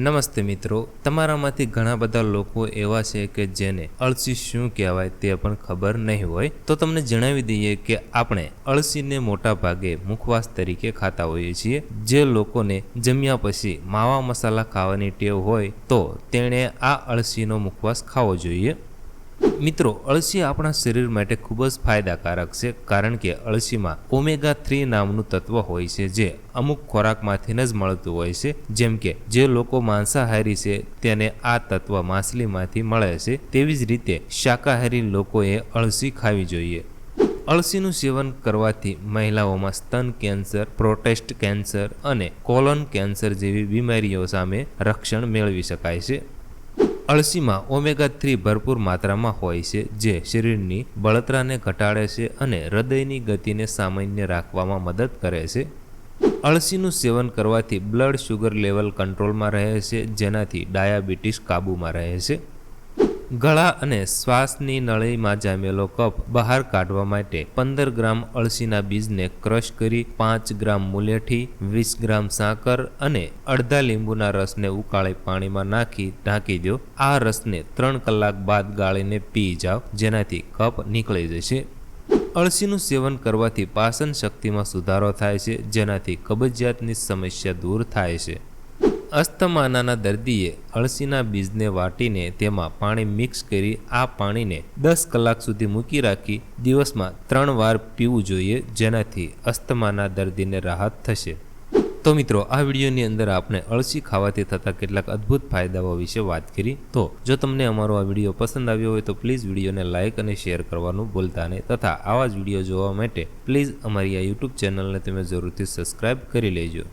નમસ્તે મિત્રો, તમારામાંથી ઘણા બધા લોકો એવા છે કે જેને અળસી શું કહેવાય તે પણ ખબર નહીં હોય. તો તમને જણાવી દઈએ કે આપણે અળસીને મોટા ભાગે મુખવાસ તરીકે ખાતા હોઈએ છીએ. જે લોકોને જમ્યા પછી માવા મસાલા ખાવાની ટેવ હોય તો તેણે આ અળસીનો મુખવાસ ખાવો જોઈએ. મિત્રો અળસી આપણા શરીર માટે ખૂબ જ ફાયદાકારક છે, કારણ કે અળસીમાં ઓમેગા થ્રી નામનું તત્વ હોય છે, જે અમુક ખોરાકમાંથી જ મળતું હોય છે. જેમ કે, જે લોકો માંસાહારી છે, તેને આ તત્વ માછલીમાંથી મળે છે. તેવી જ રીતે શાકાહારી લોકોએ અળસી ખાવી જોઈએ. અળસીનું સેવન કરવાથી મહિલાઓમાં સ્તન કેન્સર, પ્રોટેસ્ટ કેન્સર અને કોલોન કેન્સર જેવી બીમારીઓ સામે રક્ષણ મેળવી શકાય છે. અળસીમાં ઓમેગા થ્રી ભરપૂર માત્રામાં હોય છે, જે શરીરની બળતરાને ઘટાડે છે અને હૃદયની ગતિને સામાન્ય રાખવામાં મદદ કરે છે. અળસીનું સેવન કરવાથી બ્લડ શુગર લેવલ કંટ્રોલમાં રહે છે, જેનાથી ડાયાબિટીસ કાબૂમાં રહે છે. ગળા અને શ્વાસની નળીમાં જામેલો કફ બહાર કાઢવા માટે પંદર ગ્રામ અળસીના બીજને ક્રશ કરી પાંચ ગ્રામ મુલેઠી, વીસ ગ્રામ સાકર અને અડધા લીંબુના રસને ઉકાળી પાણીમાં નાખી ઢાંકી દો. આ રસને ત્રણ કલાક બાદ ગાળીને પી જાઓ, જેનાથી કફ નીકળી જશે. અળસીનું સેવન કરવાથી પાચન શક્તિમાં સુધારો થાય છે, જેનાથી કબજિયાતની સમસ્યા દૂર થાય છે. અસ્થમાના દર્દીએ અળસીના બીજને વાટીને તેમાં પાણી મિક્સ કરી આ પાણીને દસ કલાક સુધી મૂકી રાખી દિવસમાં ત્રણ વાર પીવું જોઈએ, જેનાથી અસ્થમાના દર્દીને રાહત થશે. તો મિત્રો, આ વિડીયોની અંદર આપણે અળસી ખાવાથી થતા કેટલાક અદ્ભુત ફાયદાઓ વિશે વાત કરી. તો, જો તમને અમારો આ વીડિયો પસંદ આવ્યો હોય તો પ્લીઝ વિડીયોને લાઇક અને શેર કરવાનું ભૂલતા નહીં. તથા આવા જ વીડિયો જોવા માટે પ્લીઝ અમારી આ યુટ્યુબ ચેનલને તમે જરૂરથી સબસ્ક્રાઇબ કરી લેજો.